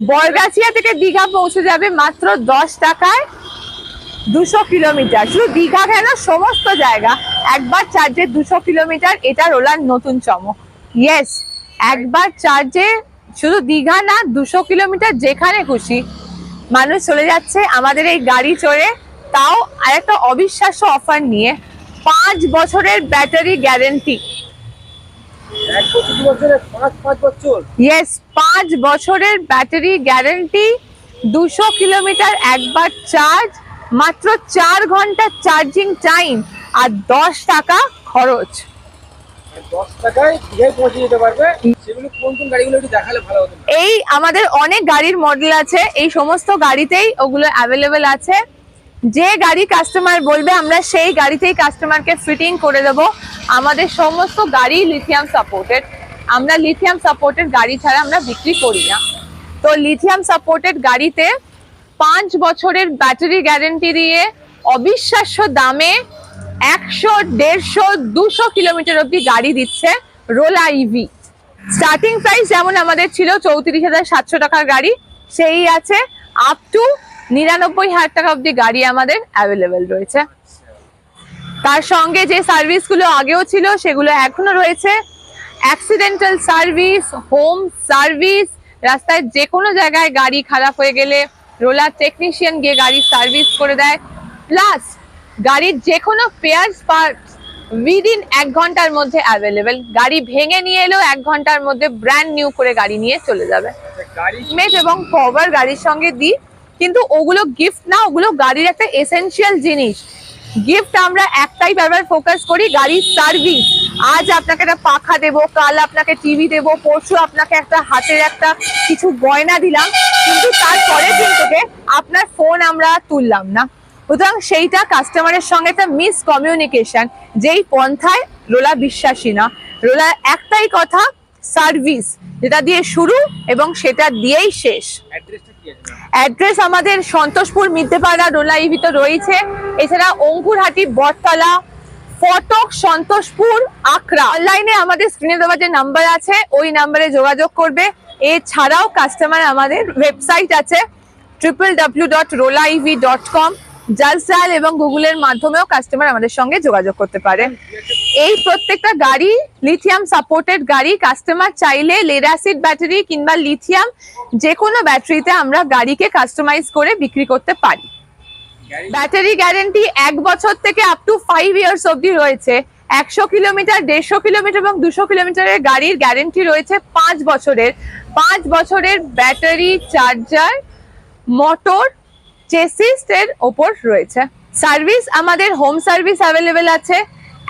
বরগাছিয়া থেকে দীঘা পৌঁছে যাবে মাত্র দশ টাকায় দুশো কিলোমিটার। শুধু দীঘা কেন? সমস্ত জায়গা। একবার চার্জে দুশো কিলোমিটার। এটা রোলার নতুন চমক। ইয়েস একবার চার্জে শুধু দীঘা না, দুশো কিলোমিটার যেখানে খুশি মানুষ চলে যাচ্ছে আমাদের এই গাড়ি চড়ে। তাও আরেকটা অবিশ্বাস্য অফার নিয়ে। পাঁচ বছরের ব্যাটারি গ্যারেন্টি এক বছর দু বছরে পাঁচ পাঁচ বছর ইয়েস পাঁচ বছরের ব্যাটারি গ্যারেন্টি দুশো কিলোমিটার একবার চার্জ মাত্র চার ঘণ্টা চার্জিং টাইম আর দশ টাকা খরচ। হতো? এই আমাদের অনেক গাড়ির মডেল আছে। এই সমস্ত গাড়িতেই ওগুলো অ্যাভেলেবেল আছে। যে গাড়ি কাস্টমার বলবে, আমরা সেই গাড়িতেই কাস্টমারকে ফিটিং করে দেব। আমাদের সমস্ত গাড়ি লিথিয়াম সাপোর্টেড আমরা লিথিয়াম সাপোর্টেড গাড়ি ছাড়া আমরা বিক্রি করি না। তো লিথিয়াম সাপোর্টেড গাড়িতে পাঁচ বছরের ব্যাটারি গ্যারেন্টি দিয়ে অবিশ্বাস্য দামে একশো, দেড়শো, দুশো কিলোমিটার অব্দি গাড়ি দিচ্ছে রোলা ইভি স্টার্টিং প্রাইস যেমন আমাদের ছিল চৌত্রিশ হাজার সাতশো টাকার গাড়ি, সেই আছে আপ টু নিরানব্বই হাজার টাকা অব্দি গাড়ি আমাদের অ্যাভেলেবেল রয়েছে। তার সঙ্গে যে সার্ভিসগুলো আগেও ছিল সেগুলো এখনও রয়েছে। অ্যাক্সিডেন্টাল সার্ভিস হোম সার্ভিস রাস্তায় যে কোনো জায়গায় গাড়ি খারাপ হয়ে গেলে রোলার টেকনিশিয়ান গিয়ে গাড়ির সার্ভিস করে দেয়। প্লাস গাড়ির যে কোনো পেয়ার্স পার্টস উইদিন এক ঘণ্টার মধ্যে অ্যাভেলেবেল গাড়ি ভেঙে নিয়ে এলেও এক ঘণ্টার মধ্যে ব্র্যান্ড নিউ করে গাড়ি নিয়ে চলে যাবে। হেলমেট এবং কভার গাড়ির সঙ্গে দিই। কিন্তু ওগুলো গিফট না, ওগুলো গাড়ির একটা এসেনশিয়াল জিনিস। গিফট আমরা একটাই ব্যাপার ফোকাস করি, গাড়ির সার্ভিস আজ আপনাকে একটা পাখা দেবো, কাল আপনাকে টিভি দেবো, পরশু আপনাকে একটা হাতের একটা কিছু গয়না দিলাম, কিন্তু তারপরে দিন থেকে আপনার ফোন আমরা তুললাম না। সুতরাং সেইটা কাস্টমারের সঙ্গে একটা মিস কমিউনিকেশন যেই পন্থায় রোলা বিশ্বাসী না। রোলা একটাই কথা সার্ভিস যেটা দিয়ে শুরু এবং সেটা দিয়েই শেষ। অ্যাড্রেস আমাদের সন্তোষপুর, মিদ্যেপাড়া রোলা ইভি তো রয়েছে। এছাড়া অঙ্কুরহাটি, বটতলা, ফটক, সন্তোষপুর আকরা অনলাইনে আমাদের স্ক্রিনে দেওয়া যে নাম্বার আছে, ওই নাম্বারে যোগাযোগ করবে। এছাড়াও কাস্টমার আমাদের ওয়েবসাইট আছে triple W dot Rola EV dot com জালসাল এবং গুগলের মাধ্যমেও কাস্টমার আমাদের সঙ্গে যোগাযোগ করতে পারে। এই প্রত্যেকটা গাড়ি লিথিয়াম সাপোর্টেড গাড়ি কাস্টমার চাইলে লেড অ্যাসিড ব্যাটারি কিংবা লিথিয়াম যে কোনো ব্যাটারিতে আমরা গাড়িকে কাস্টমাইজ করে বিক্রি করতে পারি। ব্যাটারি গ্যারেন্টি এক বছর থেকে আপ টু ফাইভ ইয়ার্স অবধি রয়েছে। একশো কিলোমিটার দেড়শো কিলোমিটার এবং দুশো কিলোমিটারের গাড়ির গ্যারেন্টি রয়েছে পাঁচ বছরের। পাঁচ বছরের ব্যাটারি চার্জার মোটর চেসিস এর ওপর রয়েছে। সার্ভিস আমাদের হোম সার্ভিস অ্যাভেলেবেল আছে।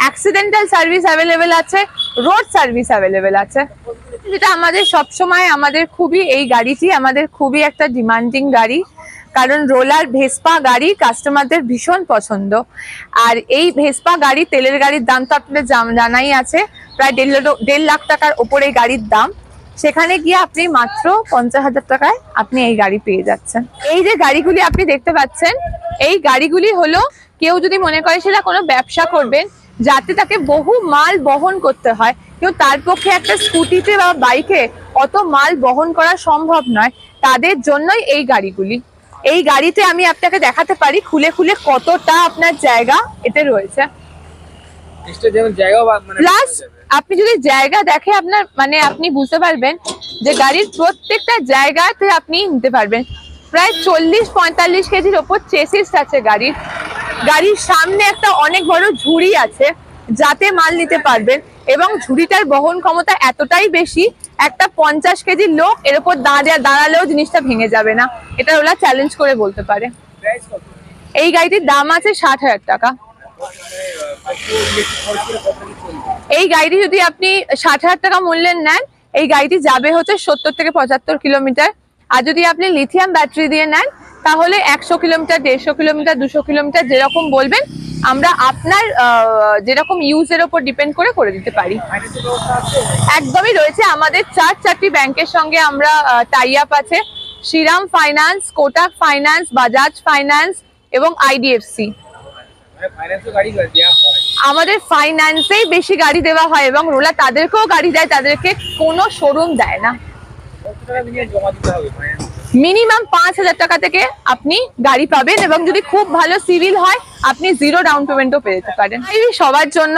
অ্যাক্সিডেন্টাল সার্ভিস অ্যাভেলেবেল আছে রোড সার্ভিস অ্যাভেলেবেল আছে। যেটা আমাদের সবসময় আমাদের খুবই এই গাড়িটি, আমাদের খুবই একটা ডিমান্ডিং গাড়ি, কারণ রোলার ভেসপা গাড়ি কাস্টমারদের ভীষণ পছন্দ। আর এই ভেসপা গাড়ি, তেলের গাড়ির দাম তো আপনাদের জানাই আছে, প্রায় দেড় দেড় লাখ টাকার ওপরে গাড়ির দাম। সেখানে গিয়ে আপনি মাত্র পঞ্চাশ হাজার টাকায় আপনি এই গাড়ি পেয়ে যাচ্ছেন। এই যে গাড়িগুলি আপনি দেখতে পাচ্ছেন, এই গাড়িগুলি হলো, কেউ যদি মনে করে সেটা কোনো ব্যবসা করবেন যাতে তাকে বহু মাল বহন করতে হয়। কিন্তু তার পক্ষে একটা স্কুটিতে বা বাইকে অত মাল বহন করা সম্ভব নয়। তাদের জন্যই এই গাড়িগুলি। এই গাড়িতে আমি আপনাকে দেখাতে পারি খুলে খুলে কতটা আপনার জায়গা এতে রয়েছে। বা- মানে প্লাস আপনি যদি জায়গা দেখে আপনার মানে আপনি বুঝতে পারবেন যে গাড়ির প্রত্যেকটা জায়গাতে আপনি নিতে পারবেন। প্রায় চল্লিশ পঁয়তাল্লিশ কেজির ওপর চেসিস আছে গাড়ির। গাড়ির সামনে একটা অনেক বড় ঝুড়ি আছে যাতে মাল নিতে পারবেন এবং ঝুড়িটার বহন ক্ষমতা এতটাই বেশি একটা পঞ্চাশ কেজির লোক এর উপর দাঁড়িয়ে দাঁড়ালেও জিনিসটা ভেঙে যাবে না। এটা ওরা চ্যালেঞ্জ করে বলতে পারে। এই গাড়িটির দাম আছে ষাট হাজার টাকা। এই গাড়িটি যদি আপনি ষাট হাজার টাকা মূল্যের নেন এই গাড়িটি যাবে হচ্ছে সত্তর থেকে পঁচাত্তর কিলোমিটার। আর যদি আপনি লিথিয়াম ব্যাটারি দিয়ে নেন তাহলে একশো কিলোমিটার, দেড়শো কিলোমিটার, দুশো কিলোমিটার যেরকম বলবেন, আমরা আপনার যেরকম ইউজের ওপর ডিপেন্ড করে করে দিতে পারি। একদমই রয়েছে আমাদের চার চারটি ব্যাংকের সঙ্গে আমরা টাই আপ আছে। Shriram finance Kotak finance Bajaj finance এবং আইডিএফসি আমাদের ফাইন্যান্সেই বেশি গাড়ি দেওয়া হয় এবং রোলা তাদেরকেও গাড়ি দেয়, তাদেরকে কোনো শোরুম দেয় না। জমা দিতে হবে মিনিমাম পাঁচ হাজার টাকা থেকে আপনি গাড়ি পাবেন এবং যদি খুব ভালো সিভিল হয়, আপনি জিরো ডাউন পেমেন্টও পেয়ে যেতে পারেন। সবার জন্য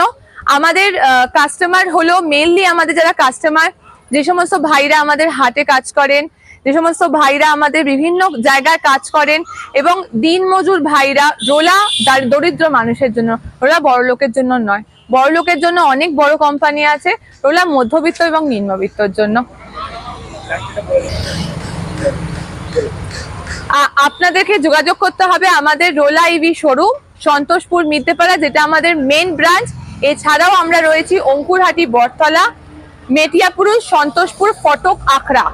আমাদের কাস্টমার হলো মেনলি আমাদের যারা কাস্টমার যে সমস্ত ভাইরা আমাদের হাটে কাজ করেন, যে সমস্ত ভাইরা আমাদের বিভিন্ন জায়গায় কাজ করেন এবং দিনমজুর ভাইরা রোলা দরিদ্র মানুষের জন্য রোলা বড় লোকের জন্য নয়। বড় লোকের জন্য অনেক বড় কোম্পানি আছে রোলা মধ্যবিত্ত এবং নিম্নবিত্তর জন্য। আপনাদেরকে যোগাযোগ করতে হবে আমাদের রোলা ইভি শোরুম, সন্তোষপুর মিদ্যেপাড়া যেটা আমাদের মেন ব্রাঞ্চ এছাড়াও আমরা রয়েছি অঙ্কুরহাটি বটতলা, মেটিয়াপুরুষ, সন্তোষপুর, ফটক, আখড়া।